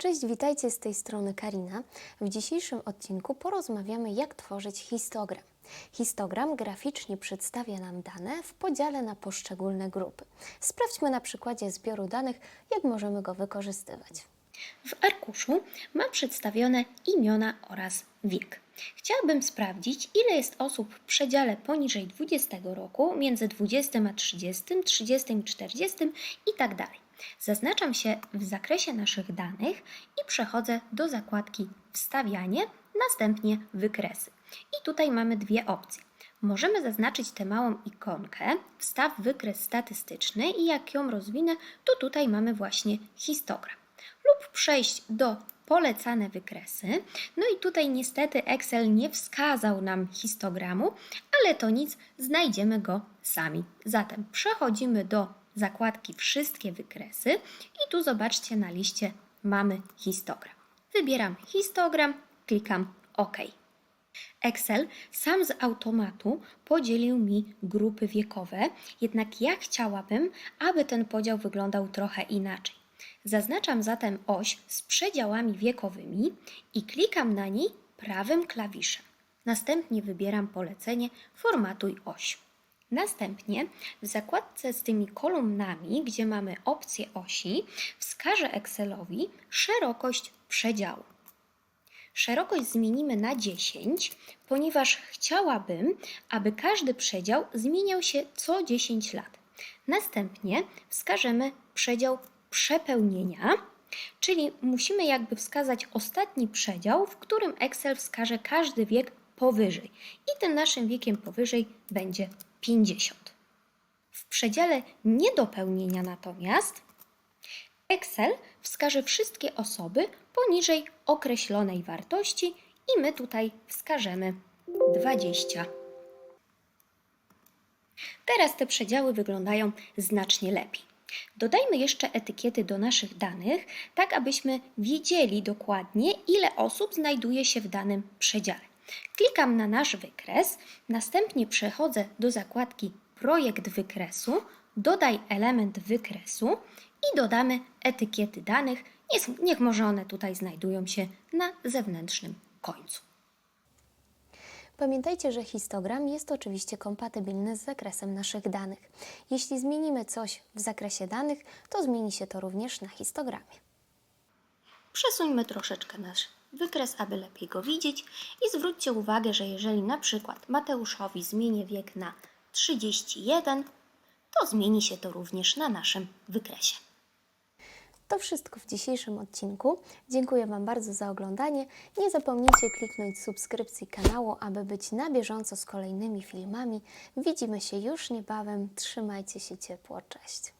Cześć, witajcie z tej strony Karina. W dzisiejszym odcinku porozmawiamy, jak tworzyć histogram. Histogram graficznie przedstawia nam dane w podziale na poszczególne grupy. Sprawdźmy na przykładzie zbioru danych, jak możemy go wykorzystywać. W arkuszu mam przedstawione imiona oraz wiek. Chciałabym sprawdzić, ile jest osób w przedziale poniżej 20 roku, między 20 a 30, 30 i 40 i tak. Zaznaczam się w zakresie naszych danych i przechodzę do zakładki Wstawianie, następnie Wykresy. I tutaj mamy dwie opcje. Możemy zaznaczyć tę małą ikonkę, wstaw wykres statystyczny i jak ją rozwinę, to tutaj mamy właśnie histogram lub przejść do polecane wykresy. No i tutaj niestety Excel nie wskazał nam histogramu, ale to nic, znajdziemy go sami. Zatem przechodzimy do zakładki Wszystkie wykresy i tu zobaczcie na liście mamy histogram. Wybieram histogram, klikam OK. Excel sam z automatu podzielił mi grupy wiekowe, jednak ja chciałabym, aby ten podział wyglądał trochę inaczej. Zaznaczam zatem oś z przedziałami wiekowymi i klikam na niej prawym klawiszem. Następnie wybieram polecenie Formatuj oś. Następnie w zakładce z tymi kolumnami, gdzie mamy opcję osi, wskażę Excelowi szerokość przedziału. Szerokość zmienimy na 10, ponieważ chciałabym, aby każdy przedział zmieniał się co 10 lat. Następnie wskażemy przedział przepełnienia, czyli musimy jakby wskazać ostatni przedział, w którym Excel wskaże każdy wiek powyżej. I tym naszym wiekiem powyżej będzie 50. W przedziale niedopełnienia natomiast Excel wskaże wszystkie osoby poniżej określonej wartości i my tutaj wskażemy 20. Teraz te przedziały wyglądają znacznie lepiej. Dodajmy jeszcze etykiety do naszych danych, tak abyśmy wiedzieli dokładnie, ile osób znajduje się w danym przedziale. Klikam na nasz wykres, następnie przechodzę do zakładki Projekt wykresu, dodaj element wykresu i dodamy etykiety danych. Niech, może one tutaj znajdują się na zewnętrznym końcu. Pamiętajcie, że histogram jest oczywiście kompatybilny z zakresem naszych danych. Jeśli zmienimy coś w zakresie danych, to zmieni się to również na histogramie. Przesuńmy troszeczkę nasz wykres, aby lepiej go widzieć i zwróćcie uwagę, że jeżeli na przykład Mateuszowi zmienię wiek na 31, to zmieni się to również na naszym wykresie. To wszystko w dzisiejszym odcinku. Dziękuję Wam bardzo za oglądanie. Nie zapomnijcie kliknąć subskrypcji kanału, aby być na bieżąco z kolejnymi filmami. Widzimy się już niebawem. Trzymajcie się ciepło. Cześć.